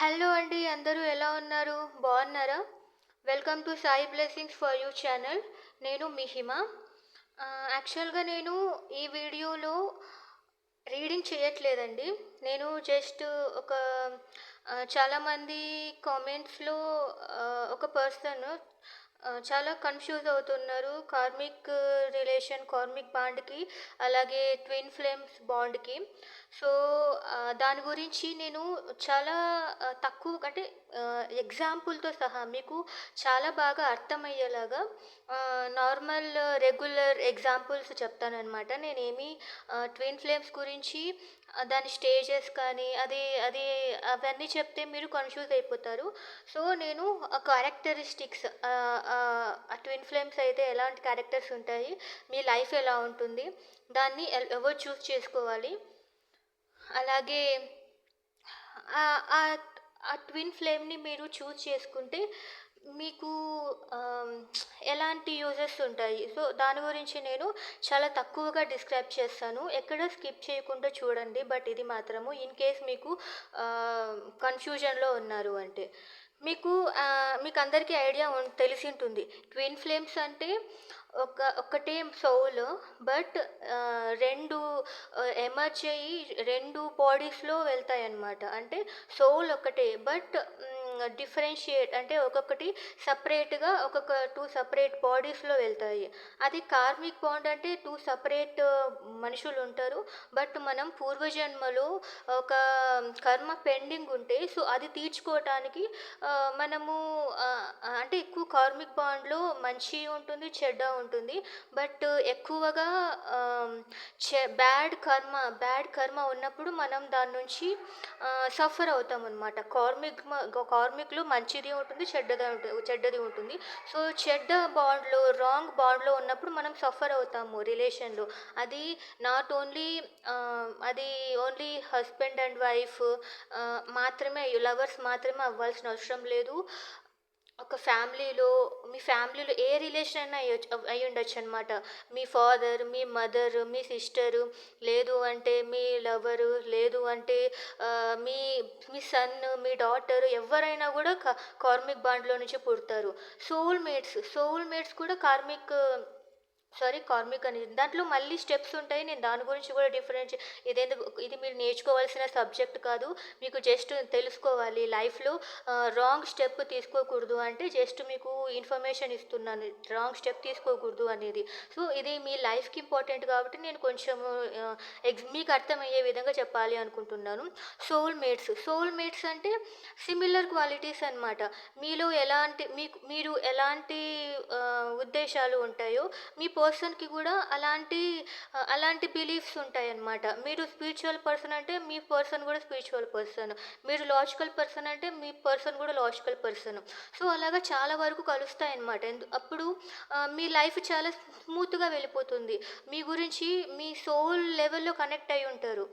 Hello అండి అందరూ ఎలా ఉన్నారు? బాగున్నారా? Welcome to Sai blessings for you channel నేను మిహిమ. యాక్చువల్గా నేను ఈ వీడియోలో రీడింగ్ చేయట్లేదండి. నేను జస్ట్ ఒక చాలామంది కామెంట్స్లో ఒక పర్సన్ చాలా కన్ఫ్యూజ్ అవుతున్నారు. కార్మిక్ రిలేషన్ కార్మిక్ బాండ్కి అలాగే ట్విన్ ఫ్లేమ్స్ బాండ్కి సో దాని గురించి నేను చాలా తక్కువ అంటే ఎగ్జాంపుల్తో సహా మీకు చాలా బాగా అర్థమయ్యేలాగా నార్మల్ రెగ్యులర్ ఎగ్జాంపుల్స్ చెప్తానమాట నేనేమి ట్విన్ ఫ్లేమ్స్ గురించి దాని స్టేజెస్ కానీ అది అది అవన్నీ చెప్తే మీరు కన్ఫ్యూజ్ అయిపోతారు. సో నేను ఆ క్యారెక్టరిస్టిక్స్ ఆ ట్విన్ ఫ్లేమ్స్ అయితే ఎలాంటి క్యారెక్టర్స్ ఉంటాయి మీ లైఫ్ ఎలా ఉంటుంది దాన్ని ఎవరు చూస్ చేసుకోవాలి అలాగే ఆ- ఆ ట్విన్ ఫ్లేమ్ని మీరు చూస్ చేసుకుంటే మీకు ఎలాంటి యూజెస్ ఉంటాయి. సో దాని గురించి నేను చాలా తక్కువగా డిస్క్రైబ్ చేస్తాను. ఎక్కడ స్కిప్ చేయకుండా చూడండి బట్ ఇది మాత్రము ఇన్ కేస్ మీకు కన్ఫ్యూజన్లో ఉన్నారు అంటే. మీకు మీకు అందరికీ ఐడియా ఉం- తెలిసి ఉంటుంది. ట్విన్ ఫ్లేమ్స్ అంటే ఒక ఒకటే సోల్ బట్ రెండు ఎమర్జ్ అయ్యి రెండు బాడీస్లో వెళ్తాయి అన్నమాట అంటే సోల్ ఒకటే బట్ డిఫరెన్షియేట్ అంటే ఒక్కొక్కటి సపరేట్గా ఒక్కొక్క టూ సపరేట్ బాడీస్లో వెళ్తాయి. అది కార్మిక్ బాండ్ అంటే టూ సపరేట్ మనుషులు ఉంటారు. బట్ మనం పూర్వజన్మలో ఒక కర్మ పెండింగ్ ఉంటే సో అది తీర్చుకోవటానికి మనము అంటే ఎక్కువ కార్మిక్ బాండ్లో మంచి ఉంటుంది చెడ్డ ఉంటుంది. బట్ ఎక్కువగా బ్యాడ్ కర్మ బ్యాడ్ కర్మ ఉన్నప్పుడు మనం దాని నుంచి సఫర్ అవుతాం అనమాట కార్మిక్ కార్మికులు మంచిది ఉంటుంది చెడ్డది ఉంటుంది చెడ్డది ఉంటుంది. సో చెడ్డ బాండ్లో రాంగ్ బాండ్లో ఉన్నప్పుడు మనం సఫర్ అవుతాము రిలేషన్లో. అది నాట్ ఓన్లీ అది ఓన్లీ హస్బెండ్ అండ్ వైఫ్ మాత్రమే లవర్స్ మాత్రమే అవ్వాల్సిన అవసరం లేదు. ఒక ఫ్యామిలీలో మీ ఫ్యామిలీలో ఏ రిలేషన్ అయినా అయ్యొచ్చు ఉండొచ్చు అనమాట మీ ఫాదర్ మీ మదర్ మీ సిస్టరు లేదు అంటే మీ లవరు లేదు అంటే మీ మీ సన్ మీ డాటర్ ఎవరైనా కూడా కార్మిక్ బాండ్లో నుంచి పుడతారు. సోల్ మేట్స్ సోల్ మేట్స్ కూడా కార్మిక్ సారీ కార్మిక్ అని దాంట్లో మళ్ళీ స్టెప్స్ ఉంటాయి. నేను దాని గురించి కూడా డిఫరెంట్ ఇదేందుకు ఇది మీరు నేర్చుకోవాల్సిన సబ్జెక్ట్ కాదు. మీకు జస్ట్ తెలుసుకోవాలి. లైఫ్లో రాంగ్ స్టెప్ తీసుకోకూడదు అంటే జస్ట్ మీకు ఇన్ఫర్మేషన్ ఇస్తున్నాను. రాంగ్ స్టెప్ తీసుకోకూడదు అనేది. సో ఇది మీ లైఫ్కి ఇంపార్టెంట్ కాబట్టి నేను కొంచెం ఎగ్జ్ మీకు అర్థమయ్యే విధంగా చెప్పాలి అనుకుంటున్నాను. సోల్ మేట్స్ సోల్ మేట్స్ అంటే సిమిలర్ క్వాలిటీస్ అన్నమాట. మీలో ఎలాంటి మీకు మీరు ఎలాంటి ఉద్దేశాలు ఉంటాయో మీ పర్సన్కి కూడా అలాంటి అలాంటి బిలీఫ్స్ ఉంటాయి అన్నమాట మీరు స్పిరిచువల్ పర్సన్ అంటే మీ పర్సన్ కూడా స్పిరిచువల్ పర్సన్. మీరు లాజికల్ పర్సన్ అంటే మీ పర్సన్ కూడా లాజికల్ పర్సన్. సో అలాగా చాలా వరకు కలుస్తాయి అన్నమాట ఎందు అప్పుడు మీ లైఫ్ చాలా స్మూత్గా వెళ్ళిపోతుంది. మీ గురించి మీ సోల్ లెవెల్లో కనెక్ట్ అయి ఉంటారు.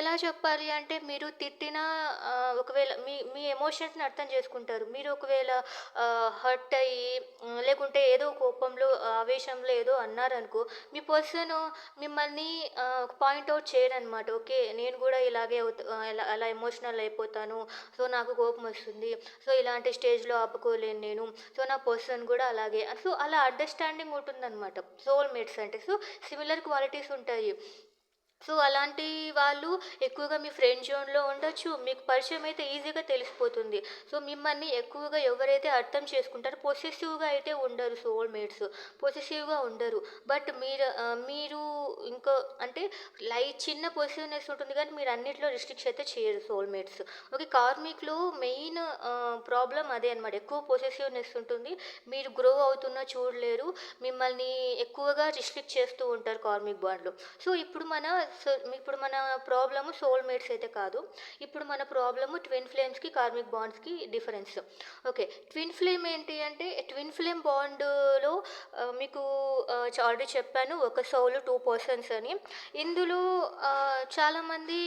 ఎలా చెప్పాలి అంటే మీరు తిట్టిన ఒకవేళ మీ మీ ఎమోషన్స్ని అర్థం చేసుకుంటారు. మీరు ఒకవేళ హర్ట్ అయ్యి లేకుంటే ఏదో కోపంలో ఆవేశంలో ఏదో అన్నారనుకో మీ పర్సన్ మిమ్మల్ని పాయింట్ అవుట్ చేయరనమాట ఓకే నేను కూడా ఇలాగే అవుతా అలా ఎమోషనల్ అయిపోతాను. సో నాకు కోపం వస్తుంది. సో ఇలాంటి స్టేజ్లో ఆపుకోలేను నేను. సో నా పర్సన్ కూడా అలాగే. సో అలా అండర్స్టాండింగ్ ఉంటుందన్నమాట. సోల్మేట్స్ అంటే. సో సిమిలర్ క్వాలిటీస్ ఉంటాయి. సో అలాంటి వాళ్ళు ఎక్కువగా మీ ఫ్రెండ్ జోన్లో ఉండొచ్చు. మీకు పరిచయం అయితే ఈజీగా తెలిసిపోతుంది. సో మిమ్మల్ని ఎక్కువగా ఎవరైతే అర్థం చేసుకుంటారో పొసెసివ్గా అయితే ఉండరు సోల్ మేట్స్ పొసెసివ్గా ఉండరు. బట్ మీరు మీరు ఇంకో అంటే లై చిన్న పొసెసివ్నెస్ ఉంటుంది కానీ మీరు అన్నిట్లో రిస్ట్రిక్ట్ అయితే చేయరు సోల్ మేట్స్ ఓకే కార్మిక్లో మెయిన్ ప్రాబ్లం అదే అనమాట ఎక్కువ పొసెసివ్నెస్ ఉంటుంది. మీరు గ్రో అవుతున్నా చూడలేరు. మిమ్మల్ని ఎక్కువగా రిస్ట్రిక్ట్ చేస్తూ ఉంటారు కార్మిక్ బాండ్లో. సో ఇప్పుడు మన సో ఇప్పుడు మన ప్రాబ్లము సోల్ మేట్స్ అయితే కాదు. ఇప్పుడు మన ప్రాబ్లము ట్విన్ ఫ్లేమ్స్కి కార్మిక్ బాండ్స్కి డిఫరెన్స్. ఓకే. ట్విన్ ఫ్లేమ్ ఏంటి అంటే ట్విన్ ఫ్లేమ్ బాండ్లో మీకు ఆల్రెడీ చెప్పాను ఒక సోల్ టూ పర్సన్స్ అని. ఇందులో చాలామంది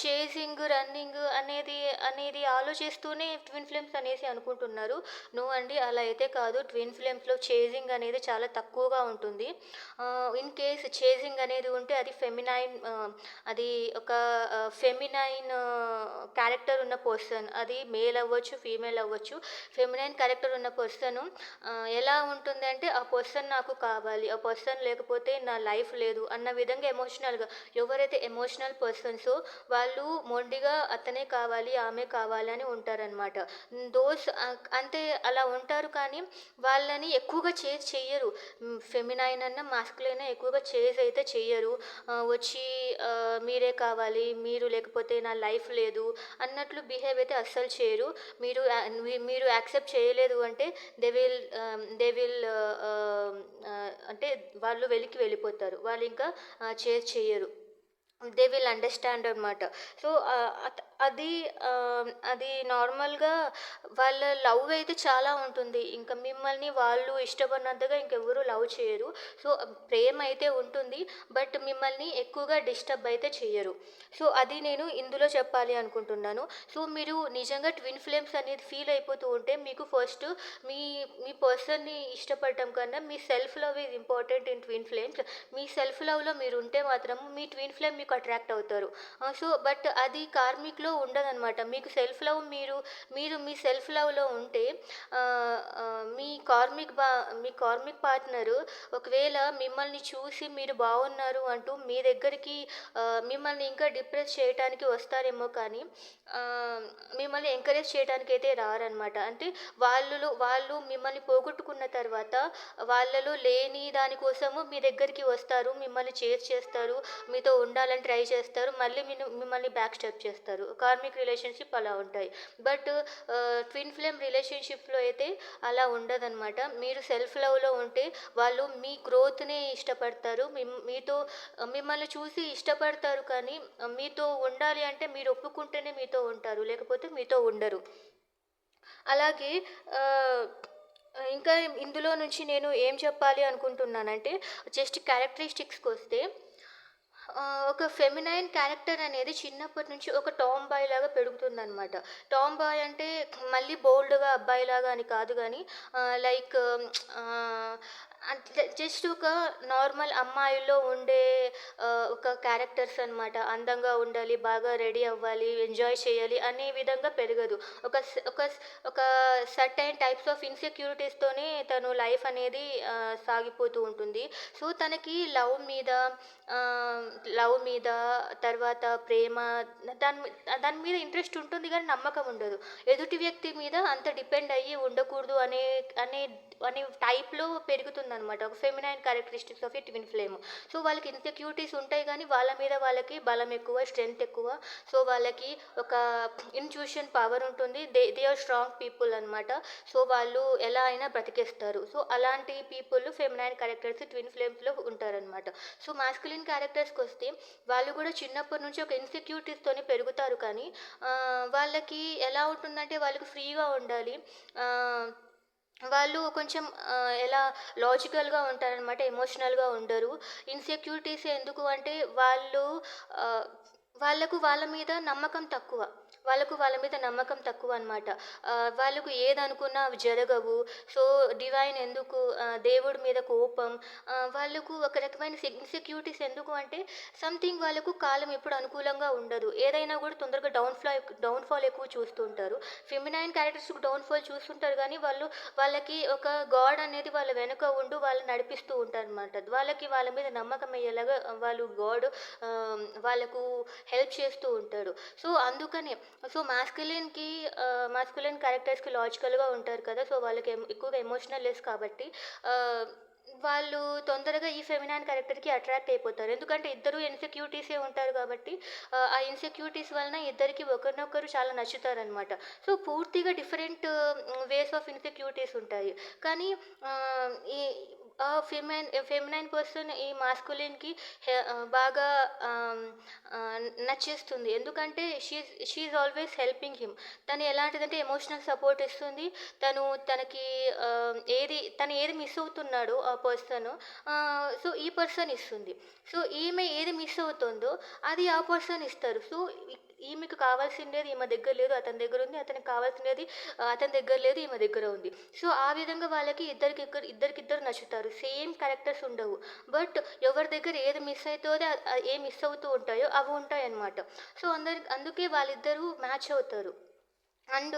చేసింగ్ రన్నింగ్ అనేది అనేది ఆలోచిస్తూనే ట్విన్ ఫ్లేమ్స్ అనేసి అనుకుంటున్నారు. నో అండి అలా అయితే కాదు. ట్విన్ ఫ్లేమ్స్లో చేజింగ్ అనేది చాలా తక్కువగా ఉంటుంది. ఇన్ కేస్ చేజింగ్ అనేది ఉంటే అది ఫెమినైన్ అది ఒక ఫెమినైన్ క్యారెక్టర్ ఉన్న పర్సన్ అది మేల్ అవ్వచ్చు ఫీమేల్ అవ్వచ్చు. ఫెమినైన్ క్యారెక్టర్ ఉన్న పర్సన్ ఎలా ఉంటుంది అంటే ఆ పర్సన్ నాకు కావాలి ఆ పర్సన్ లేకపోతే నా లైఫ్ లేదు అన్న విధంగా ఎమోషనల్గా ఎవరైతే ఎమోషనల్ పర్సన్సో వాళ్ళు మొండిగా అతనే కావాలి ఆమె కావాలి అని ఉంటారనమాట దోస్ అంతే అలా ఉంటారు కానీ వాళ్ళని ఎక్కువగా చేజ్ చెయ్యరు. ఫెమినైన్ అన్న మాస్కులైనా ఎక్కువగా చేజ్ అయితే చెయ్యరు. వచ్చి మీరే కావాలి మీరు లేకపోతే నా లైఫ్ లేదు అన్నట్లు బిహేవ్ అయితే అస్సలు చేయరు. మీరు మీరు యాక్సెప్ట్ చేయలేదు అంటే దే విల్ దే విల్ అంటే వాళ్ళు వెలికి వెళ్ళిపోతారు. వాళ్ళు ఇంకా చేర్ చేయరు. దే విల్ అండర్స్టాండ్ అనమాట సో అది అది నార్మల్గా వాళ్ళ లవ్ అయితే చాలా ఉంటుంది. ఇంకా మిమ్మల్ని వాళ్ళు ఇష్టపడినంతగా ఇంకెవరు లవ్ చేయరు. సో ప్రేమ అయితే ఉంటుంది. బట్ మిమ్మల్ని ఎక్కువగా డిస్టర్బ్ అయితే చేయరు సో అది నేను ఇందులో చెప్పాలి అనుకుంటున్నాను. సో మీరు నిజంగా ట్విన్ ఫ్లేమ్స్ అనేది ఫీల్ అయిపోతూ ఉంటే మీకు ఫస్ట్ మీ మీ పర్సన్ని ఇష్టపడటం కన్నా మీ self love is important in twin flames. Me self లవ్లో మీరు ఉంటే మాత్రం మీ ట్విన్ ఫ్లేమ్ మీకు అట్రాక్ట్ అవుతారు. సో బట్ అది కార్మిక్లో ఉండదనమాట మీకు సెల్ఫ్ లవ్ మీరు మీరు మీ సెల్ఫ్ లవ్లో ఉంటే మీ కార్మిక్ బా మీ కార్మిక్ పార్ట్నరు ఒకవేళ మిమ్మల్ని చూసి మీరు బాగున్నారు అంటూ మీ దగ్గరికి మిమ్మల్ని ఇంకా డిప్రెస్ చేయడానికి వస్తారేమో కానీ మిమ్మల్ని ఎంకరేజ్ చేయడానికి అయితే రారనమాట అంటే వాళ్ళు వాళ్ళు మిమ్మల్ని పోగొట్టుకున్న తర్వాత వాళ్ళలో లేని దానికోసము మీ దగ్గరికి వస్తారు మిమ్మల్ని చేర్ చేస్తారు మీతో ఉండాలని ట్రై చేస్తారు మళ్ళీ మీరు మిమ్మల్ని బ్యాక్ స్టెప్ చేస్తారు. కార్మిక్ రిలేషన్షిప్ అలా ఉంటాయి. బట్ ట్విన్ ఫ్లేమ్ రిలేషన్షిప్లో అయితే అలా ఉండదన్నమాట. మీరు సెల్ఫ్ లవ్లో ఉంటే వాళ్ళు మీ గ్రోత్నే ఇష్టపడతారు. మీతో మిమ్మల్ని చూసి ఇష్టపడతారు కానీ మీతో ఉండాలి అంటే మీరు ఒప్పుకుంటేనే మీతో ఉంటారు. లేకపోతే మీతో ఉండరు. అలాగే ఇంకా ఇందులో నుంచి నేను ఏం చెప్పాలి అనుకుంటున్నానంటే జస్ట్ క్యారెక్టరిస్టిక్స్కి వస్తే ఒక ఫెమినైన్ క్యారెక్టర్ అనేది చిన్నప్పటి నుంచి ఒక టామ్ బాయ్ లాగా పెరుగుతుందనమాట టామ్ బాయ్ అంటే మళ్ళీ బోల్డ్గా అబ్బాయి లాగా అని కాదు కానీ లైక్ జస్ట్ ఒక నార్మల్ అమ్మాయిల్లో ఉండే ఒక క్యారెక్టర్స్ అన్నమాట. అందంగా ఉండాలి బాగా రెడీ అవ్వాలి ఎంజాయ్ చేయాలి అనే విధంగా పెరగదు. ఒక ఒక ఒక సర్టైన్ టైప్స్ ఆఫ్ ఇన్సెక్యూరిటీస్తోనే తను లైఫ్ అనేది సాగిపోతూ ఉంటుంది. సో తనకి లవ్ మీద లవ్ మీద తర్వాత ప్రేమ దాని దాని మీద ఇంట్రెస్ట్ ఉంటుంది కానీ నమ్మకం ఉండదు. ఎదుటి వ్యక్తి మీద అంత డిపెండ్ అయ్యి ఉండకూడదు అనే అనే అనే టైప్లో పెరుగుతుందన్నమాట. ఒక feminine characteristics of a twin flame so వాళ్ళకి ఇన్సెక్యూరిటీస్ ఉంటాయి కానీ వాళ్ళ మీద వాళ్ళకి బలం ఎక్కువ స్ట్రెంగ్త్ ఎక్కువ. సో వాళ్ళకి ఒక ఇన్ట్యూషన్ పవర్ ఉంటుంది. They they are strong people అనమాట సో వాళ్ళు ఎలా అయినా బ్రతికేస్తారు. సో అలాంటి పీపుల్ ఫెమినైన్ క్యారెక్టర్స్ ట్విన్ ఫ్లేమ్స్లో ఉంటారనమాట సో మాస్కులిన్ క్యారెక్టర్స్కి వస్తే వాళ్ళు కూడా చిన్నప్పటి నుంచి ఒక ఇన్సెక్యూరిటీస్తోనే పెరుగుతారు కానీ వాళ్ళకి ఎలా ఉంటుందంటే వాళ్ళకి ఫ్రీగా ఉండాలి. వాళ్ళు కొంచెం ఎలా లాజికల్గా ఉంటారనమాట ఎమోషనల్గా ఉండరు. ఇన్సెక్యూరిటీస్ ఎందుకు అంటే వాళ్ళు వాళ్ళకు వాళ్ళ మీద నమ్మకం తక్కువ. వాళ్ళకు వాళ్ళ మీద నమ్మకం తక్కువ అనమాట వాళ్ళకు ఏదనుకున్నా అవి జరగవు. సో డివైన్ ఎందుకు దేవుడి మీద కోపం వాళ్ళకు ఒక రకమైన ఇన్సెక్యూరిటీస్ ఎందుకు అంటే సంథింగ్ వాళ్ళకు కాలం ఎప్పుడు అనుకూలంగా ఉండదు. ఏదైనా కూడా తొందరగా డౌన్ఫ్లా డౌన్ఫాల్ ఎక్కువ చూస్తుంటారు. ఫెమినైన్ క్యారెక్టర్స్ డౌన్ఫాల్ చూస్తుంటారు కానీ వాళ్ళు వాళ్ళకి ఒక గాడ్ అనేది వాళ్ళ వెనుక ఉండు వాళ్ళని నడిపిస్తూ ఉంటారు అనమాట వాళ్ళకి వాళ్ళ మీద నమ్మకం అయ్యేలాగా వాళ్ళు గాడ్ వాళ్ళకు హెల్ప్ చేస్తూ ఉంటాడు. సో అందుకనే సో మాస్కులిన్కి మాస్కులిన్ క్యారెక్టర్స్కి లాజికల్గా ఉంటారు కదా సో వాళ్ళకి ఎం- ఎక్కువగా ఎమోషనల్ లెస్ కాబట్టి వాళ్ళు తొందరగా ఈ ఫెమినాన్ క్యారెక్టర్కి అట్రాక్ట్ అయిపోతారు. ఎందుకంటే ఇద్దరు ఇన్సెక్యూరిటీసే ఉంటారు కాబట్టి ఆ, ఇన్సెక్యూరిటీస్ వలన ఇద్దరికి ఒకరినొకరు చాలా నచ్చుతారనమాట సో పూర్తిగా డిఫరెంట్ వేస్ ఆఫ్ ఇన్సెక్యూరిటీస్ ఉంటాయి. కానీ ఈ ఫెమైన్ ఫెమినైన్ పర్సన్ ఈ మాస్కులిన్కి బాగా నచ్చేస్తుంది. ఎందుకంటే she she always helping him. తను ఎలాంటిదంటే ఎమోషనల్ సపోర్ట్ ఇస్తుంది. తను తనకి ఏది తను ఏది మిస్ అవుతున్నాడో ఆ పర్సన్ సో ఈ పర్సన్ ఇస్తుంది. సో ఈమె ఏది మిస్ అవుతుందో అది ఆ పర్సన్ ఇస్తారు. సో ఈమెకు కావాల్సిండేది ఈమె దగ్గర లేదు అతని దగ్గర ఉంది అతనికి కావాల్సినది అతని దగ్గర లేదు ఈమె దగ్గర ఉంది. సో ఆ విధంగా వాళ్ళకి ఇద్దరికి ఇద్దరు ఇద్దరికిద్దరు నచ్చుతారు. సేమ్ క్యారెక్టర్స్ ఉండవు. బట్ ఎవరి దగ్గర ఏది మిస్ అవుతుందో ఏ మిస్ అవుతూ ఉంటాయో అవి ఉంటాయి అన్నమాట సో అందరి అందుకే వాళ్ళిద్దరూ మ్యాచ్ అవుతారు. అండ్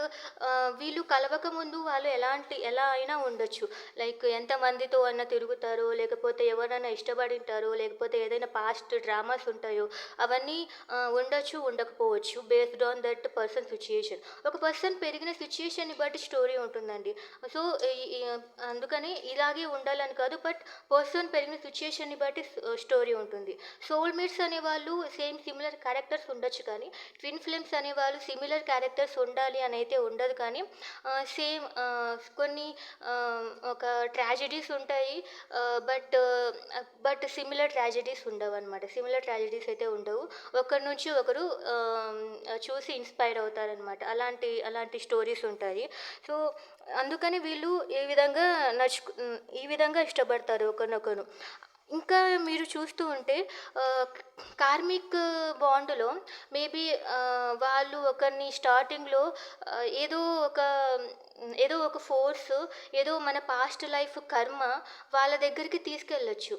వీళ్ళు కలవక ముందు వాళ్ళు ఎలాంటి ఎలా అయినా ఉండొచ్చు. లైక్ ఎంతమందితో అన్న తిరుగుతారో లేకపోతే ఎవరైనా ఇష్టపడి ఉంటారో లేకపోతే ఏదైనా పాస్ట్ డ్రామాస్ ఉంటాయో అవన్నీ ఉండొచ్చు ఉండకపోవచ్చు based on that person situation ఒక పర్సన్ పెరిగిన సిచ్యుయేషన్ని బట్టి స్టోరీ ఉంటుందండి. సో అందుకని ఇలాగే ఉండాలని కాదు బట్ పర్సన్ పెరిగిన సిచ్యుయేషన్ని బట్టి స్టోరీ ఉంటుంది. సోల్మేట్స్ అనేవాళ్ళు సేమ్ సిమిలర్ క్యారెక్టర్స్ ఉండొచ్చు కానీ ట్విన్ ఫిల్మ్స్ అనేవాళ్ళు సిమిలర్ క్యారెక్టర్స్ ఉండాలి అని అయితే ఉండదు కానీ సేమ్ కొన్ని ఒక ట్రాజడీస్ ఉంటాయి బట్ బట్ సిమిలర్ ట్రాజడీస్ ఉండవు అనమాట సిమిలర్ ట్రాజడీస్ అయితే ఉండవు. ఒకరి నుంచి ఒకరు చూసి ఇన్స్పైర్ అవుతారనమాట అలాంటి అలాంటి స్టోరీస్ ఉంటాయి. సో అందుకని వీళ్ళు ఈ విధంగా నచ్చు ఈ విధంగా ఇష్టపడతారు ఒకరినొకరు. ఇంకా మీరు చూస్తూ ఉంటే కార్మిక్ బాండ్లో మేబీ వాళ్ళు ఒకరిని స్టార్టింగ్లో ఏదో ఒక ఏదో ఒక ఫోర్స్ ఏదో మన పాస్ట్ లైఫ్ కర్మ వాళ్ళ దగ్గరికి తీసుకెళ్ళొచ్చు.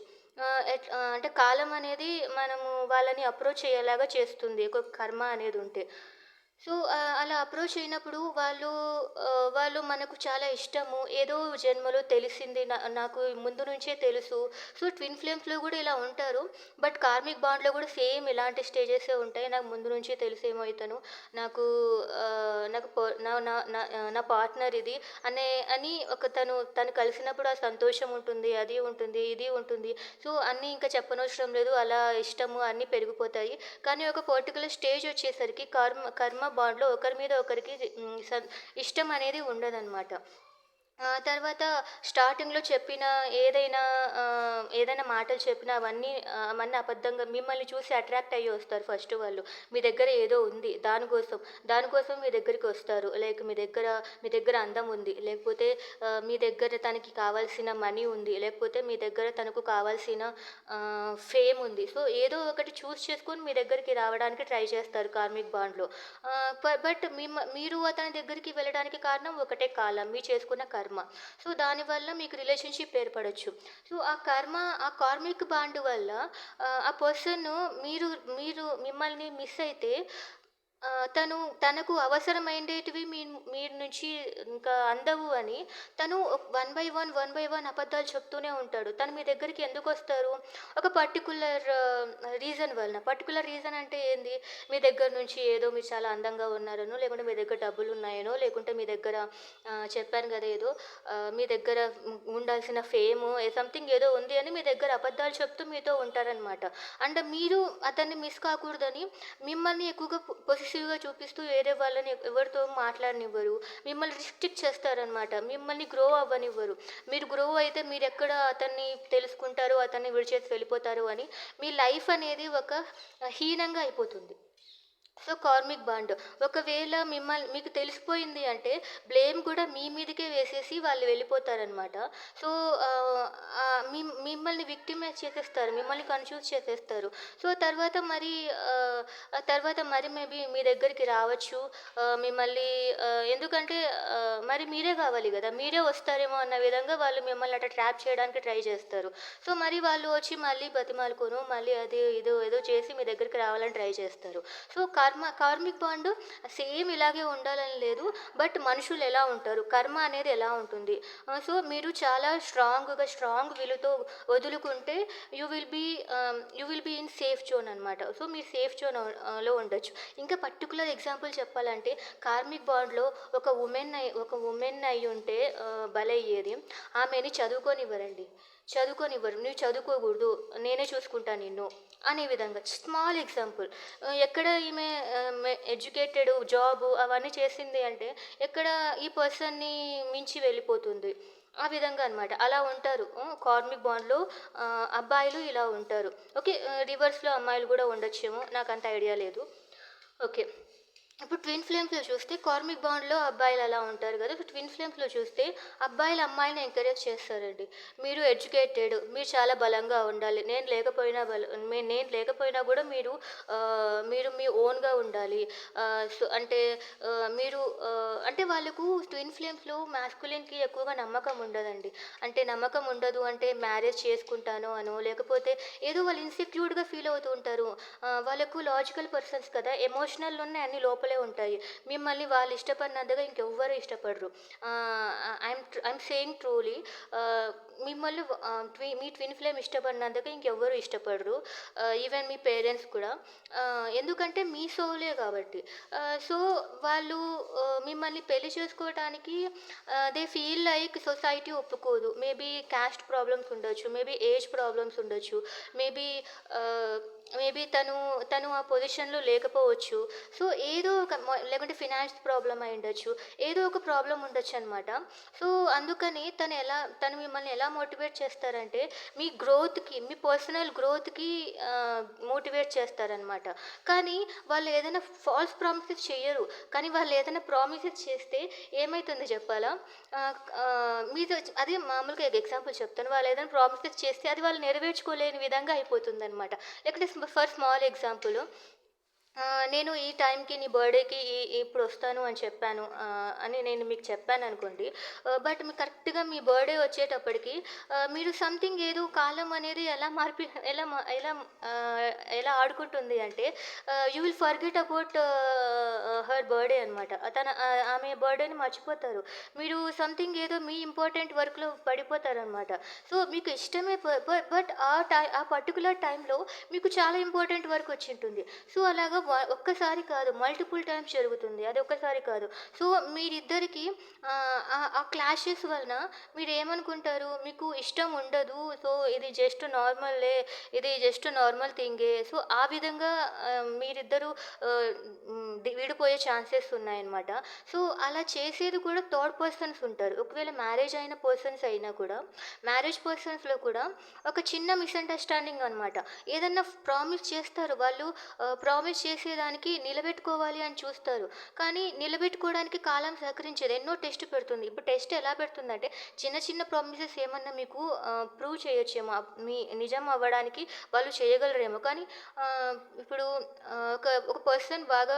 అంటే కాలం అనేది మనము వాళ్ళని అప్రోచ్ అయ్యేలాగా చేస్తుంది ఒక కర్మ అనేది ఉంటే. సో అలా అప్రోచ్ అయినప్పుడు వాళ్ళు వాళ్ళు మనకు చాలా ఇష్టము. ఏదో జన్మలో తెలిసింది నా నాకు ముందు నుంచే తెలుసు. సో ట్విన్ ఫ్లేమ్స్లో కూడా ఇలా ఉంటారు. బట్ కార్మిక్ బాండ్లో కూడా సేమ్ ఇలాంటి స్టేజెసే ఉంటాయి. నాకు ముందు నుంచే తెలిసేమో ఇతను. నాకు నాకు నా నా నా నా పార్ట్నర్ ఇది అనే అని ఒక తను తను కలిసినప్పుడు ఆ సంతోషం ఉంటుంది అది ఉంటుంది ఇది ఉంటుంది. సో అన్నీ ఇంకా చెప్పనవసరం లేదు. అలా ఇష్టము అన్నీ పెరిగిపోతాయి. కానీ ఒక పర్టికులర్ స్టేజ్ వచ్చేసరికి కర్మ కర్మ బాండ్లో ఒకరి మీద ఒకరికి ఇష్టం అనేది ఉండదన్నమాట. తర్వాత స్టార్టింగ్లో చెప్పిన ఏదైనా ఏదైనా మాటలు చెప్పినా అవన్నీ అవన్నీ అబద్ధంగా మిమ్మల్ని చూసి అట్రాక్ట్ అయ్యి వస్తారు ఫస్ట్ వాళ్ళు. మీ దగ్గర ఏదో ఉంది దానికోసం దానికోసం మీ దగ్గరికి వస్తారు. లైక్ మీ దగ్గర మీ దగ్గర అందం ఉంది. లేకపోతే మీ దగ్గర తనకి కావాల్సిన మనీ ఉంది. లేకపోతే మీ దగ్గర తనకు కావాల్సిన ఫేమ్ ఉంది. సో ఏదో ఒకటి చూస్ చేసుకొని మీ దగ్గరికి రావడానికి ట్రై చేస్తారు కార్మిక్ బాండ్లో. బట్ మిమ్మ మీరు అతని దగ్గరికి వెళ్ళడానికి కారణం ఒకటే కాలం. మీ చేసుకున్న కర్మ. కర్మ. సో దానివల్ల మీకు రిలేషన్షిప్ ఏర్పడవచ్చు సో ఆ కర్మ ఆ కార్మిక్ బాండ్ వల్ల ఆ, పర్సన్ మీరు మీరు మిమ్మల్ని మిస్ అయితే తను తనకు అవసరమైనటివి మీ మీరు నుంచి ఇంకా అందవు అని తను one by one one by one అబద్ధాలు చెప్తూనే ఉంటాడు. తను మీ దగ్గరికి ఎందుకు వస్తారు? ఒక పర్టికులర్ రీజన్ వలన. పర్టికులర్ రీజన్ అంటే ఏంది? మీ దగ్గర నుంచి ఏదో మీరు చాలా అందంగా ఉన్నారనో లేకుంటే మీ దగ్గర డబ్బులు ఉన్నాయనో లేకుంటే మీ దగ్గర చెప్పాను కదా ఏదో మీ దగ్గర ఉండాల్సిన ఫేమ్ సంథింగ్ ఏదో ఉంది అని మీ దగ్గర అబద్ధాలు చెప్తూ మీతో ఉంటారనమాట. అండ్ మీరు అతన్ని మిస్ కాకూడదని మిమ్మల్ని ఎక్కువగా అగ్రెసివ్గా చూపిస్తూ వేరే వాళ్ళని ఎవరితో మాట్లాడనివ్వరు. మిమ్మల్ని రిస్ట్రిక్ట్ చేస్తారనమాట మిమ్మల్ని గ్రో అవ్వనివ్వరు. మీరు గ్రో అయితే మీరు ఎక్కడ అతన్ని తెలుసుకుంటారో అతన్ని విడిచేసి వెళ్ళిపోతారు అని మీ లైఫ్ అనేది ఒక హీనంగా అయిపోతుంది. So karmic bond. ఒకవేళ మిమ్మల్ని మీకు తెలిసిపోయింది అంటే బ్లేమ్ కూడా మీ మీదకే వేసేసి వాళ్ళు వెళ్ళిపోతారనమాట సో మీ మిమ్మల్ని విక్టిమైజ్ చేసేస్తారు మిమ్మల్ని కన్ఫ్యూజ్ చేసేస్తారు. సో తర్వాత మరి తర్వాత మరి మేబీ మీ దగ్గరికి రావచ్చు. మిమ్మల్ని ఎందుకంటే మరి మీరే కావాలి కదా. మీరే వస్తారేమో అన్న విధంగా వాళ్ళు మిమ్మల్ని అట్లా ట్రాప్ చేయడానికి ట్రై చేస్తారు. సో మరి వాళ్ళు వచ్చి మళ్ళీ బతిమాలుకోను మళ్ళీ అది ఇదో ఏదో చేసి మీ దగ్గరికి రావాలని ట్రై చేస్తారు. సో కర్మ కార్మిక్ బాండ్ సేమ్ ఇలాగే ఉండాలని లేదు బట్ మనుషులు ఎలా ఉంటారు? కర్మ అనేది ఎలా ఉంటుంది? సో మీరు చాలా స్ట్రాంగ్గా స్ట్రాంగ్ విలుతో వదులుకుంటే you will be you will be in safe zone అనమాట సో మీరు సేఫ్ జోన్లో ఉండొచ్చు. ఇంకా పర్టికులర్ ఎగ్జాంపుల్ చెప్పాలంటే కార్మిక్ బాండ్లో ఒక ఉమెన్ అయి ఒక ఉమెన్ అయి ఉంటే బలయ్యేది. ఆమెని చదువుకోనివ్వరండి. చదువుకోనివ్వరు నువ్వు చదువుకోకూడదు నేనే చూసుకుంటాను నిన్ను అనే విధంగా. స్మాల్ ఎగ్జాంపుల్ ఎక్కడ ఈమె ఎడ్యుకేటెడ్ జాబ్ అవన్నీ చేసింది అంటే ఎక్కడ ఈ పర్సన్ని మించి వెళ్ళిపోతుంది. ఆ విధంగా అనమాట అలా ఉంటారు. కార్మిక్ బాండ్లో అబ్బాయిలు ఇలా ఉంటారు. ఓకే రివర్స్లో అమ్మాయిలు కూడా ఉండొచ్చేమో. నాకు అంత ఐడియా లేదు. ఓకే. ఇప్పుడు ట్విన్ ఫ్లేమ్స్‌లో చూస్తే కార్మిక్ బాండ్‌లో అబ్బాయిలు అలా ఉంటారు కదా ఇప్పుడు ట్విన్ ఫ్లేమ్స్‌లో చూస్తే అబ్బాయిలు అమ్మాయిని ఎంకరేజ్ చేస్తారండి. మీరు ఎడ్యుకేటెడ్, మీరు చాలా బలంగా ఉండాలి. నేను లేకపోయినా బల నేను లేకపోయినా కూడా మీరు మీరు మీ ఓన్‌గా ఉండాలి. సో అంటే మీరు అంటే వాళ్ళకు ట్విన్ ఫ్లేమ్స్‌లో మాస్కులిన్‌కి ఎక్కువగా నమ్మకం ఉండదండి. అంటే నమ్మకం ఉండదు అంటే మ్యారేజ్ చేసుకుంటాను అనో, లేకపోతే ఏదో వాళ్ళు ఇన్‌సెక్యూర్డ్‌గా ఫీల్ అవుతూ ఉంటారు. వాళ్ళకు లాజికల్ పర్సన్స్ కదా! ఎమోషనల్ ఉన్నాయి అన్ని లోపల ఉంటాయి. మిమ్మల్ని వాళ్ళు ఇష్టపడినంతగా ఇంకెవ్వరు ఇష్టపడరు. ఐఎమ్ ఐఎమ్ సేయింగ్ ట్రూలీ మిమ్మల్ని ట్వి మీ ట్విన్ ఫ్లేమ్ ఇష్టపడినందుకు ఇంకెవ్వరు ఇష్టపడరు. ఈవెన్ మీ పేరెంట్స్ కూడా. ఎందుకంటే మీ సోలే కాబట్టి. సో, వాళ్ళు మిమ్మల్ని పెళ్ళి చేసుకోవటానికి దే ఫీల్ లైక్ సొసైటీ ఒప్పుకోదు. మేబీ క్యాస్ట్ ప్రాబ్లమ్స్ ఉండొచ్చు. మేబీ ఏజ్ ప్రాబ్లమ్స్ ఉండొచ్చు. మేబీ మేబీ తను తను ఆ పొజిషన్‌లో లేకపోవచ్చు. సో, ఏదో ఒక లేకుంటే ఫినాన్స్ ప్రాబ్లమ్ అయ్యుండొచ్చు. ఏదో ఒక ప్రాబ్లం ఉండొచ్చు అనమాట సో, అందుకని తను ఎలా తను మిమ్మల్ని ఎలా మోటివేట్ చేస్తారంటే, మీ గ్రోత్‌కి, మీ పర్సనల్ గ్రోత్‌కి మోటివేట్ చేస్తారనమాట. కానీ వాళ్ళు ఏదైనా ఫాల్స్ ప్రామిసెస్ చేయరు కానీ వాళ్ళు ఏదైనా ప్రామిసెస్ చేస్తే ఏమవుతుంది చెప్పాలా? ఆహ్, మీతో అదే మామూలుగా ఎగ్జాంపుల్ చెప్తాను. వాళ్ళు ఏదైనా ప్రామిసెస్ చేస్తే అది వాళ్ళు నెరవేర్చుకోలేని విధంగా అయిపోతుందనమాట. అనమాట లేకపోతే స్మాల్ ఎగ్జాంపుల్ ఆహ్, నేను ఈ టైంకి నీ బర్త్‌డేకి ఇప్పుడు వస్తాను అని చెప్పాను అని నేను మీకు చెప్పాను అనుకోండి బట్ మీ కరెక్ట్‌గా మీ బర్త్‌డే వచ్చేటప్పటికి మీరు సంథింగ్ ఏదో కాలం అనేది ఎలా మార్పి ఎలా ఎలా ఎలా ఆడుకుంటుంది అంటే you will forget about her birthday అనమాట. తన ఆమె బర్త్‌డేని మర్చిపోతారు. మీరు సంథింగ్ ఏదో మీ ఇంపార్టెంట్ వర్క్‌లో పడిపోతారనమాట. సో, మీకు ఇష్టమే బట్ ఆ టై ఆ పర్టికులర్ టైంలో మీకు చాలా ఇంపార్టెంట్ వర్క్ వచ్చి ఉంటుంది సో, అలాగా ఒక్కసారి కాదు మల్టిపుల్ టైమ్స్ జరుగుతుంది. అది ఒక్కసారి కాదు. సో, మీరిద్దరికీ ఆ క్లాషెస్ వలన మీరు ఏమనుకుంటారు మీకు ఇష్టం ఉండదు. సో, ఇది జస్ట్ నార్మల్లే. ఇది జస్ట్ నార్మల్ థింగే. సో, ఆ విధంగా మీరిద్దరూ విడిపోయే ఛాన్సెస్ ఉన్నాయన్నమాట. సో, అలా చేసేది కూడా థర్డ్ పర్సన్స్ ఉంటారు. ఒకవేళ మ్యారేజ్ అయిన పర్సన్స్ అయినా కూడా మ్యారేజ్ పర్సన్స్‌లో కూడా ఒక చిన్న మిస్‌అండర్‌స్టాండింగ్ అనమాట. ఏదన్నా ప్రామిస్ చేస్తారు. వాళ్ళు ఆహ్, ప్రామిస్ చేసేదానికి నిలబెట్టుకోవాలి అని చూస్తారు. కానీ నిలబెట్టుకోవడానికి కాలం సహకరించేది ఎన్నో టెస్ట్ పెడుతుంది. ఇప్పుడు టెస్ట్ ఎలా పెడుతుందంటే చిన్న చిన్న ప్రామిసెస్ ఏమన్నా మీకు ప్రూవ్ చేయొచ్చేమో మీ నిజం అవ్వడానికి వాళ్ళు చేయగలరేమో. కానీ ఇప్పుడు ఒక ఒక పర్సన్ బాగా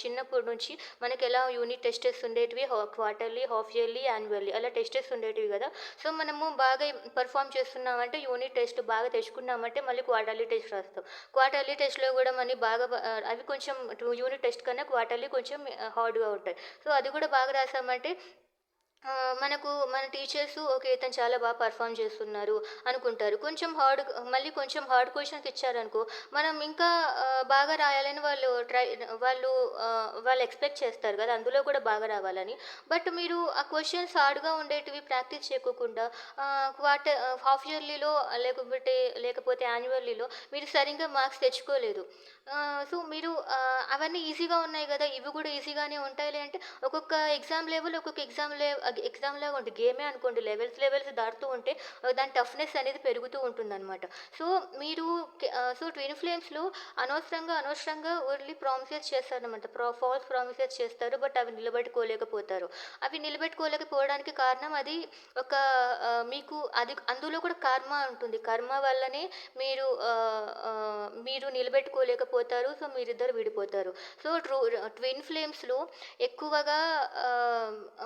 చిన్నప్పటి నుంచి మనకి ఎలా యూనిట్ టెస్టెస్ ఉండేటివి. క్వార్టర్లీ, హాఫ్ ఇయర్లీ, యాన్యువల్లీ అలా టెస్టెస్ ఉండేటివి కదా సో, మనము బాగా పెర్ఫార్మ్ చేస్తున్నామంటే యూనిట్ టెస్ట్ బాగా తెచ్చుకున్నామంటే మళ్ళీ క్వార్టర్లీ టెస్ట్ రాస్తాం. క్వార్టర్లీ టెస్ట్‌లో కూడా మనీ బాగా అవి కొంచెం టూ యూనిట్ టెస్ట్ కన్నా క్వార్టర్లీ కొంచెం హార్డ్‌గా ఉంటాయి. సో, అది కూడా బాగా రాసామంటే మనకు మన టీచర్స్ ఓకే. ఇతను చాలా బాగా పర్ఫామ్ చేస్తున్నారు అనుకుంటారు. కొంచెం హార్డ్ మళ్ళీ కొంచెం హార్డ్ క్వశ్చన్కి ఇచ్చారనుకో, మనం ఇంకా బాగా రాయాలని వాళ్ళు ట్రై వాళ్ళు వాళ్ళు ఎక్స్‌పెక్ట్ చేస్తారు కదా అందులో కూడా బాగా రావాలని. బట్ మీరు ఆ క్వశ్చన్స్ హార్డ్‌గా ఉండేటివి ప్రాక్టీస్ చేయకోకుండా క్వార్టర్ హాఫ్ ఇయర్లీలో లేకపోతే లేకపోతే యాన్యువల్లీలో మీరు సరిగ్గా మార్క్స్ తెచ్చుకోలేదు. సో, మీరు అవన్నీ ఈజీగా ఉన్నాయి కదా ఇవి కూడా ఈజీగానే ఉంటాయిలే అంటే ఒక్కొక్క ఎగ్జామ్ లెవెల్ ఒక్కొక్క ఎగ్జామ్ లె ఎగ్జామ్ లాగా ఉంటుంది. గేమే అనుకోండి. లెవెల్స్ లెవెల్స్ దాటుతూ ఉంటే దాని టఫ్‌నెస్ అనేది పెరుగుతూ ఉంటుందన్నమాట సో, మీరు సో, ట్విన్ ఫ్లేమ్స్‌లో అనవసరంగా అనవసరంగా ఓన్లీ ప్రామిసెస్ చేస్తారనమాట. ప్రా ఫాల్స్ ప్రామిసెస్ చేస్తారు. బట్ అవి నిలబెట్టుకోలేకపోతారు. అవి నిలబెట్టుకోలేకపోవడానికి కారణం అది ఒక మీకు అది అందులో కూడా కర్మ ఉంటుంది. కర్మ వల్లనే మీరు మీరు నిలబెట్టుకోలేకపో పోతారు సో, మీరిద్దరు విడిపోతారు. సో, ట్రూ ట్విన్ ఫ్లేమ్స్‌లో ఎక్కువగా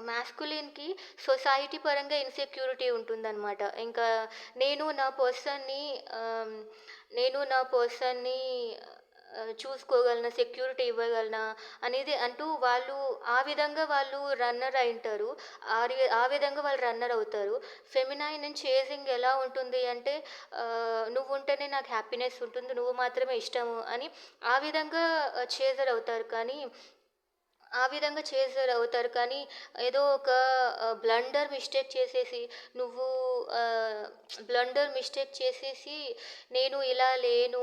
మాస్కులిన్‌కి సొసైటీ పరంగా ఇన్‌సెక్యూరిటీ ఉంటుందనమాట. ఇంకా నేను నా పర్సన్‌ని నేను నా పర్సన్‌ని చూసుకోగలన సెక్యూరిటీ ఇవ్వగలనా అనేది అంటూ వాళ్ళు ఆ విధంగా వాళ్ళు రన్నర్ అయ్యుంటారు. ఉంటారు ఆ విధంగా వాళ్ళు రన్నర్ అవుతారు. ఫెమినైన్ అండ్ చేజింగ్ ఎలా ఉంటుంది అంటే నువ్వు ఉంటేనే నాకు హ్యాపీనెస్ ఉంటుంది. నువ్వు మాత్రమే ఇష్టము అని ఆ విధంగా చేజర్ అవుతారు. కానీ ఆ విధంగా చేసారు అవుతారు కానీ ఏదో ఒక బ్లండర్ మిస్టేక్ చేసేసి నువ్వు బ్లండర్ మిస్టేక్ చేసేసి నేను ఇలా లేను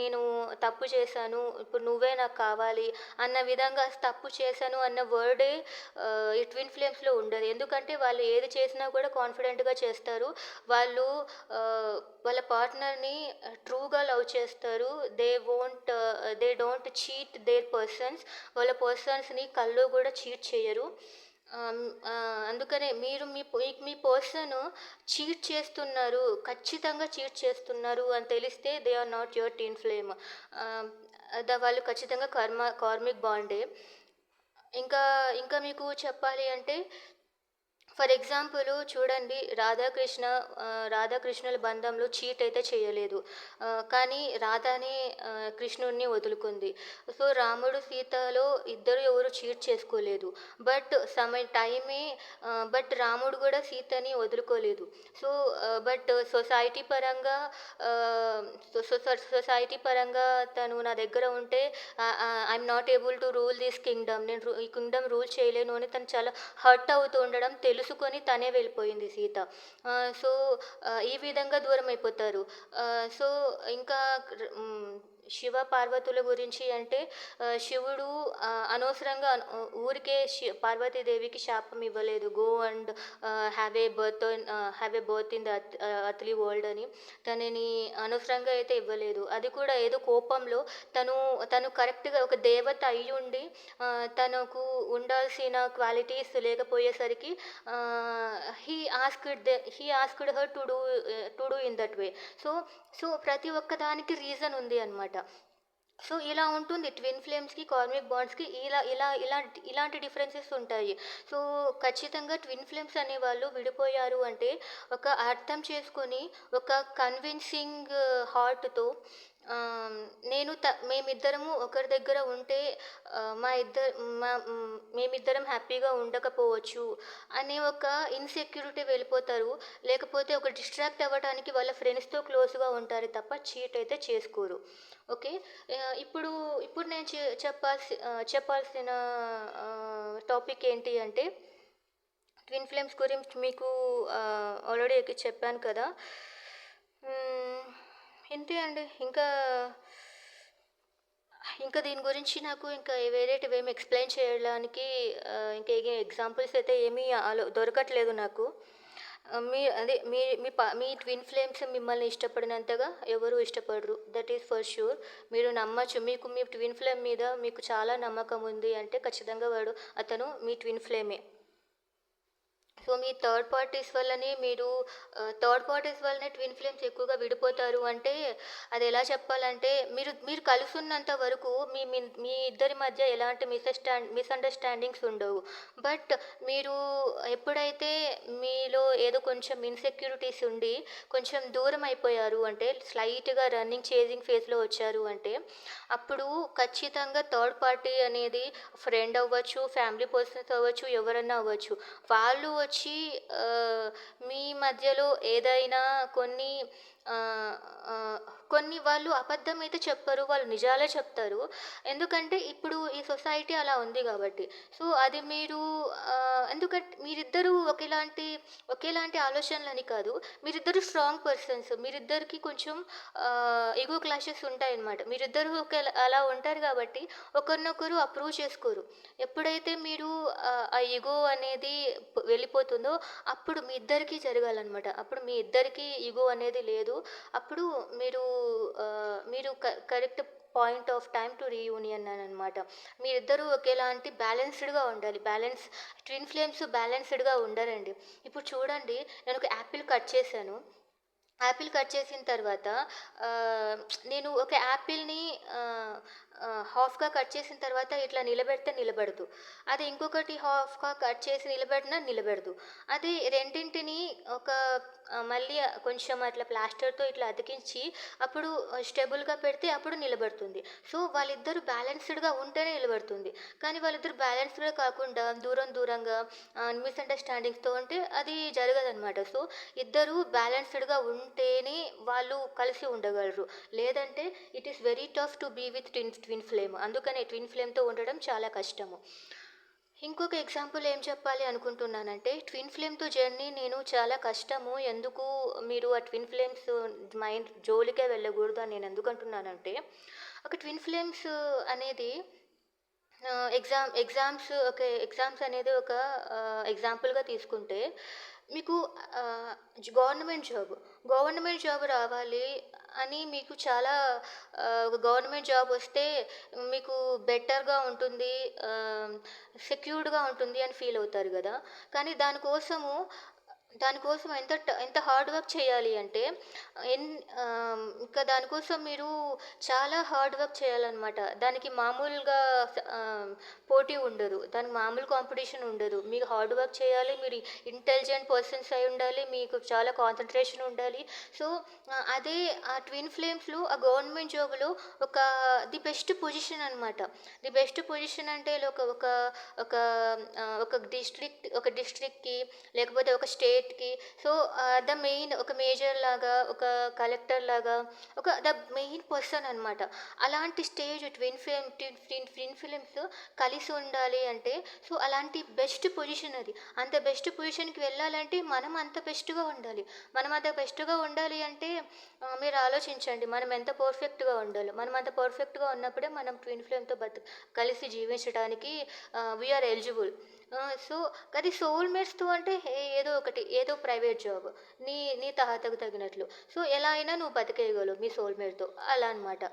నేను తప్పు చేశాను ఇప్పుడు నువ్వే నాకు కావాలి అన్న విధంగా తప్పు చేశాను అన్న వర్డే ఈ ట్విన్ ఫ్లేమ్స్లో ఉండదు. ఎందుకంటే వాళ్ళు ఏది చేసినా కూడా కాన్ఫిడెంట్గా చేస్తారు. వాళ్ళు వాళ్ళ పార్ట్నర్ని ట్రూగా లవ్ చేస్తారు. They won't they don't cheat their persons వాళ్ళ పర్సన్స్ని కళ్ళు కూడా చీట్ చేయరు. అందుకనే మీరు మీ మీ పర్సన్ చీట్ చేస్తున్నారు ఖచ్చితంగా చీట్ చేస్తున్నారు అని తెలిస్తే they are not your teen flame the వాళ్ళు ఖచ్చితంగా కర్మ కార్మిక్ బాండే ఇంకా ఇంకా మీకు చెప్పాలి అంటే ఫర్ ఎగ్జాంపుల్ చూడండి రాధాకృష్ణ రాధాకృష్ణుల బంధంలో చీట్ అయితే చేయలేదు. కానీ రాధాని కృష్ణుడిని వదులుకుంది. సో రాముడు సీతలో ఇద్దరు ఎవరు చీట్ చేసుకోలేదు. బట్ సమయ టైమే బట్ రాముడు కూడా సీతని వదులుకోలేదు. సో బట్ సొసైటీ పరంగా సొసైటీ పరంగా తను నా దగ్గర ఉంటే I'm not able to rule this kingdom నేను ఈ కింగ్డమ్ రూల్ చేయలేను అని తను చాలా హర్ట్ అవుతూ ఉండడం తెలుసు తెలుసుకొని తనే వెళ్ళిపోయింది సీత. సో ఈ విధంగా దూరం అయిపోతారు సో ఇంకా శివ పార్వతుల గురించి అంటే శివుడు అనవసరంగా ఊరికే శి పార్వతీదేవికి శాపం ఇవ్వలేదు. Go and have a birth have a birth in the earthly world అని తనని అనవసరంగా అయితే ఇవ్వలేదు. అది కూడా ఏదో కోపంలో తను తను కరెక్ట్గా ఒక దేవత అయి ఉండి తనకు ఉండాల్సిన క్వాలిటీస్ లేకపోయేసరికి he asked they he asked her to do to do in that way so so ప్రతి ఒక్కదానికి రీజన్ ఉంది అనమాట సో ఇలా ఉంటుంది. ట్విన్ ఫ్లేమ్స్కి కార్మిక్ బాండ్స్కి ఇలా ఇలా ఇలాంటి ఇలాంటి డిఫరెన్సెస్ ఉంటాయి. సో ఖచ్చితంగా ట్విన్ ఫ్లేమ్స్ అనేవాళ్ళు విడిపోయారు అంటే ఒక అర్థం చేసుకొని ఒక కన్విన్సింగ్ హార్ట్తో uh, నేను త మేమిద్దరము ఒకరి దగ్గర ఉంటే మా ఇద్దరు మా మేమిద్దరం హ్యాపీగా ఉండకపోవచ్చు అనే ఒక ఇన్సెక్యూరిటీ వెళ్ళిపోతారు. లేకపోతే ఒక డిస్ట్రాక్ట్ అవ్వడానికి వాళ్ళ ఫ్రెండ్స్తో క్లోజ్గా ఉంటారు తప్ప చీట్ అయితే చేసుకోరు. ఓకే? ఇప్పుడు ఇప్పుడు నేను చెప్పాల్సి చెప్పాల్సిన టాపిక్ ఏంటి అంటే ట్విన్ ఫ్లేమ్స్ గురించి మీకు ఆల్రెడీ చెప్పాను కదా. ఇంతే అండి? ఇంకా ఇంకా దీని గురించి నాకు ఇంకా వేరేటివి ఏమి ఎక్స్ప్లెయిన్ చేయడానికి ఇంకా ఎగ్జాంపుల్స్ అయితే ఏమీ ఆలో దొరకట్లేదు నాకు. మీ అదే మీ మీ మీ ట్విన్ ఫ్లేమ్స్ మిమ్మల్ని ఇష్టపడినంతగా ఎవరు ఇష్టపడరు. దట్ ఈస్ ఫర్ ష్యూర్ మీరు నమ్మచ్చు. మీకు మీ ట్విన్ ఫ్లేమ్ మీద మీకు చాలా నమ్మకం ఉంది అంటే ఖచ్చితంగా వాడు అతను మీ ట్విన్ ఫ్లేమే సో మీ థర్డ్ పార్టీస్ వల్లనే మీరు థర్డ్ పార్టీస్ వల్లనే ట్విన్ ఫ్లేమ్స్ ఎక్కువగా విడిపోతారు అంటే అది ఎలా చెప్పాలంటే మీరు మీరు కలుసున్నంత వరకు మీ మీ ఇద్దరి మధ్య ఎలాంటి మిస్అండర్స్టాండ్ మిస్అండర్స్టాండింగ్స్ ఉండవు. బట్ మీరు ఎప్పుడైతే మీలో ఏదో కొంచెం ఇన్సెక్యూరిటీస్ ఉండి కొంచెం దూరం అయిపోయారు అంటే స్లైట్గా రన్నింగ్ చేజింగ్ ఫేజ్లో వచ్చారు అంటే అప్పుడు ఖచ్చితంగా థర్డ్ పార్టీ అనేది ఫ్రెండ్ అవ్వచ్చు ఫ్యామిలీ పర్సన్స్ అవ్వచ్చు ఎవరన్నా అవ్వచ్చు. వాళ్ళు వచ్చి మీ మధ్యలో ఏదైనా కొన్ని కొన్ని వాళ్ళు అబద్ధం అయితే చెప్పరు వాళ్ళు నిజాలే చెప్తారు. ఎందుకంటే ఇప్పుడు ఈ సొసైటీ అలా ఉంది కాబట్టి. సో అది మీరు ఎందుకంటే మీరిద్దరూ ఒకేలాంటి ఒకేలాంటి ఆలోచనలని కాదు. మీరిద్దరు స్ట్రాంగ్ పర్సన్స్ మీరిద్దరికి కొంచెం ఈగో క్లాషెస్ ఉంటాయన్నమాట. మీరిద్దరు ఒకే అలా ఉంటారు కాబట్టి ఒకరినొకరు అప్రూవ్ చేసుకోరు. ఎప్పుడైతే మీరు ఆ ఈగో అనేది వెళ్ళిపోతుందో అప్పుడు మీ ఇద్దరికీ జరగాలన్నమాట. అప్పుడు మీ ఇద్దరికీ ఈగో అనేది లేదు. అప్పుడు మీరు మీరు correct point of time to reunion అని అనమాట మీరిద్దరూ ఒకేలాంటి బ్యాలెన్స్డ్గా ఉండాలి. బ్యాలెన్స్ ట్విన్ ఫ్లేమ్స్ బ్యాలెన్స్డ్గా ఉండరండి. ఇప్పుడు చూడండి నేను ఒక యాపిల్ కట్ చేశాను. యాపిల్ కట్ చేసిన తర్వాత నేను ఒక యాపిల్ని హాఫ్గా కట్ చేసిన తర్వాత ఇట్లా నిలబెడితే నిలబడదు. అది ఇంకొకటి హాఫ్గా కట్ చేసి నిలబెడినా నిలబెడదు. అది రెండింటిని ఒక మళ్ళీ కొంచెం అట్లా ప్లాస్టర్తో ఇట్లా అతికించి అప్పుడు స్టెబుల్గా పెడితే అప్పుడు నిలబడుతుంది. సో వాళ్ళిద్దరు బ్యాలెన్స్డ్గా ఉంటేనే నిలబడుతుంది. కానీ వాళ్ళిద్దరు బ్యాలెన్స్డ్గా కాకుండా దూరం దూరంగా మిస్అండర్స్టాండింగ్స్తో ఉంటే అది జరగదనమాట సో ఇద్దరు బ్యాలెన్స్డ్గా ఉంటేనే వాళ్ళు కలిసి ఉండగలరు. లేదంటే it is very tough to be with twin twin flame అందుకనే ట్విన్ ఫ్లేమ్తో ఉండడం చాలా కష్టము. ఇంకొక ఎగ్జాంపుల్ ఏం చెప్పాలి అనుకుంటున్నానంటే ట్విన్ ఫ్లేమ్తో జర్నీ నేను చాలా కష్టము. ఎందుకు మీరు ఆ ట్విన్ ఫ్లేమ్స్ మైండ్ జోలికే వెళ్ళకూడదు అని నేను ఎందుకు అంటున్నానంటే ఒక ట్విన్ ఫ్లేమ్స్ అనేది ఎగ్జామ్ ఎగ్జామ్స్ ఒక ఎగ్జామ్స్ అనేది ఒక ఎగ్జాంపుల్గా తీసుకుంటే మీకు గవర్నమెంట్ జాబ్ గవర్నమెంట్ జాబ్ రావాలి అని మీకు చాలా గవర్నమెంట్ జాబ్ వస్తే మీకు బెటర్గా ఉంటుంది సెక్యూర్డ్గా ఉంటుంది అని ఫీల్ అవుతారు కదా. కానీ దానికోసము దానికోసం ఎంత ఎంత హార్డ్ వర్క్ చేయాలి అంటే ఎన్ ఇంకా దానికోసం మీరు చాలా హార్డ్ వర్క్ చేయాలన్నమాట. దానికి మామూలుగా పోటీ ఉండదు. దానికి మామూలు కాంపిటీషన్ ఉండదు. మీకు హార్డ్ వర్క్ చేయాలి మీరు ఇంటెలిజెంట్ పర్సన్స్ అయి ఉండాలి మీకు చాలా కాన్సన్ట్రేషన్ ఉండాలి. సో అదే ఆ ట్విన్ ఫ్లేమ్స్లో ఆ గవర్నమెంట్ జాబ్లో ఒక ది బెస్ట్ పొజిషన్ అనమాట ది బెస్ట్ పొజిషన్ అంటే ఒక ఒక ఒక డిస్ట్రిక్ట్ ఒక డిస్ట్రిక్ట్కి లేకపోతే ఒక స్టేట్ స్టేట్కి సో ద మెయిన్ ఒక మేజర్ లాగా ఒక కలెక్టర్ లాగా ఒక ద మెయిన్ పర్సన్ అనమాట అలాంటి stage twin film twin twin films కలిసి ఉండాలి అంటే సో అలాంటి బెస్ట్ పొజిషన్ అది. అంత బెస్ట్ పొజిషన్కి వెళ్ళాలంటే మనం అంత బెస్ట్గా ఉండాలి. మనం అంత బెస్ట్గా ఉండాలి అంటే మీరు ఆలోచించండి మనం ఎంత పర్ఫెక్ట్గా ఉండాలి. మనం అంత పర్ఫెక్ట్గా ఉన్నప్పుడే మనం ట్విన్ ఫ్లేమ్తో బతు కలిసి జీవించడానికి వీఆర్ ఎలిజిబుల్ సో అది సోల్మేట్స్తో అంటే ఏదో ఒకటి ఏదో ప్రైవేట్ జాబ్ నీ నీ తహతకు తగినట్లు. సో ఎలా అయినా నువ్వు బతికేయగలవు మీ సోల్మేట్తో అలా అనమాట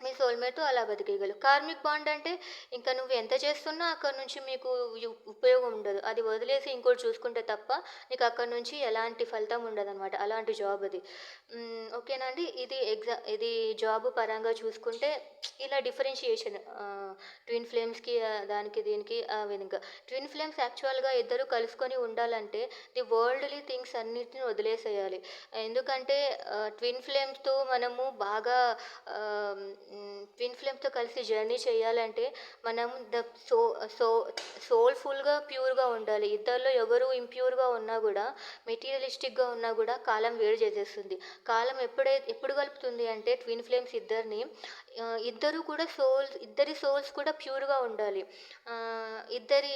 మీ సోల్మేట్ అలా బతికేయగలవు. కార్మిక్ బాండ్ అంటే ఇంకా నువ్వు ఎంత చేస్తున్నా అక్కడ నుంచి మీకు ఉపయోగం ఉండదు. అది వదిలేసి ఇంకోటి చూసుకుంటే తప్ప నీకు అక్కడ నుంచి ఎలాంటి ఫలితం ఉండదు అనమాట అలాంటి జాబ్ అది. ఓకేనా అండి? ఇది ఎగ్జా ఇది జాబ్ పరంగా చూసుకుంటే ఇలా డిఫరెన్షియేషన్ ట్విన్ ఫ్లేమ్స్కి దానికి దీనికి ఆ విధంగా. ట్విన్ ఫ్లేమ్స్ యాక్చువల్గా ఇద్దరు కలుసుకొని ఉండాలంటే ది వరల్డ్లీ థింగ్స్ అన్నిటిని వదిలేసేయాలి. ఎందుకంటే ట్విన్ ఫ్లేమ్స్తో మనము బాగా ట్విన్ ఫ్లేమ్స్తో కలిసి జర్నీ చేయాలంటే మనం ద సో సో సోల్ఫుల్గా ప్యూర్గా ఉండాలి. ఇద్దరిలో ఎవరు ఇంప్యూర్గా ఉన్నా కూడా మెటీరియలిస్టిక్గా ఉన్నా కూడా కాలం వేడి చేసేస్తుంది. కాలం ఎప్పుడై ఎప్పుడు కలుపుతుంది అంటే ట్విన్ ఫ్లేమ్స్ ఇద్దరిని ఇద్దరు కూడా సోల్స్ ఇద్దరి సోల్స్ కూడా ప్యూర్గా ఉండాలి. ఇద్దరి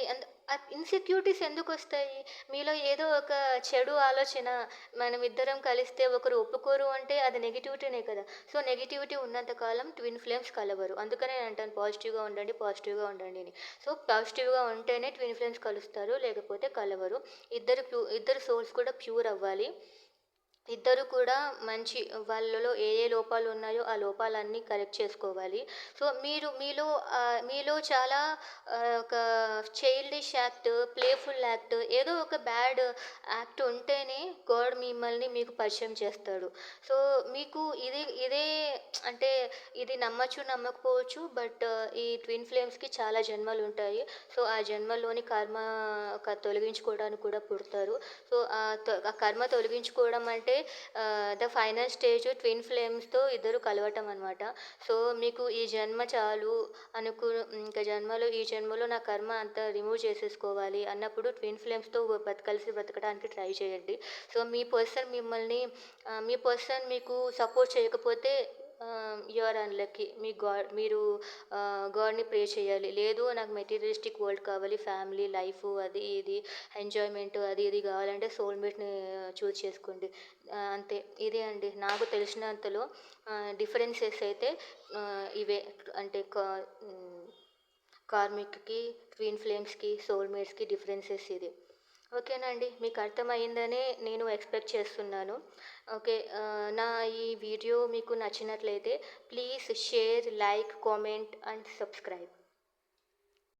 ఇన్సెక్యూరిటీస్ ఎందుకు వస్తాయి? మీలో ఏదో ఒక చెడు ఆలోచన మనం ఇద్దరం కలిస్తే ఒకరు ఒప్పుకోరు అంటే అది నెగిటివిటీనే కదా. సో నెగిటివిటీ ఉన్నంతకాలం ట్విన్ ఫ్లేమ్స్ కలవరు. అందుకనే నేను అంటాను పాజిటివ్గా ఉండండి పాజిటివ్గా ఉండండి అని. సో పాజిటివ్గా ఉంటేనే ట్విన్ ఫ్లేమ్స్ కలుస్తారు లేకపోతే కలవరు. ఇద్దరు ప్యూ ఇద్దరు సోల్స్ కూడా ప్యూర్ అవ్వాలి. ఇద్దరు కూడా మంచి వాళ్ళలో ఏ ఏ లోపాలు ఉన్నాయో ఆ లోపాలన్నీ కరెక్ట్ చేసుకోవాలి. సో మీరు మీలో మీలో చాలా ఒక చైల్డిష్ యాక్ట్ ప్లేఫుల్ యాక్ట్ ఏదో ఒక బ్యాడ్ యాక్ట్ ఉంటేనే గాడ్ మిమ్మల్ని మీకు పరిచయం చేస్తాడు. సో మీకు ఇది ఇదే అంటే ఇది నమ్మచ్చు నమ్మకపోవచ్చు బట్ ఈ ట్విన్ ఫ్లేమ్స్కి చాలా జన్మలు ఉంటాయి. సో ఆ జన్మలోని కర్మ తొలగించుకోవడానికి కూడా పుడతారు. సో ఆ కర్మ తొలగించుకోవడం అంటే ద ఫైనల్ స్టేజ్ ట్విన్ ఫ్లేమ్స్తో ఇద్దరు కలవటం అనమాట సో మీకు ఈ జన్మ చాలు అనుకు ఇంకా జన్మలో ఈ జన్మలో నా కర్మ అంతా రిమూవ్ చేసేసుకోవాలి అన్నప్పుడు ట్విన్ ఫ్లేమ్స్తో బతకలిసి కలిసి బతకడానికి ట్రై చేయండి. సో మీ పర్సన్ మిమ్మల్ని మీ పర్సన్ మీకు సపోర్ట్ చేయకపోతే యు ఆర్ మీ గాడ్ మీరు గాడ్ని ప్రే చేయాలి. లేదు నాకు మెటీరియలిస్టిక్ వరల్డ్ కావాలి ఫ్యామిలీ లైఫ్ అది ఇది ఎంజాయ్మెంట్ అది ఇది కావాలంటే సోల్మేట్ని చూస్ చేసుకోండి. అంతే. ఇదే అండి. నాకు తెలిసినంతలో డిఫరెన్సెస్ అయితే ఇవే. అంటే కా కార్మిక్కి ట్విన్ ఫ్లేమ్స్కి సోల్మేట్స్కి డిఫరెన్సెస్ ఇది. ఓకేనండి మీకు అర్థమైందనే నేను ఎక్స్పెక్ట్ చేస్తున్నాను. ఓకే నా ఈ వీడియో మీకు నచ్చినట్లయితే please share like comment and subscribe.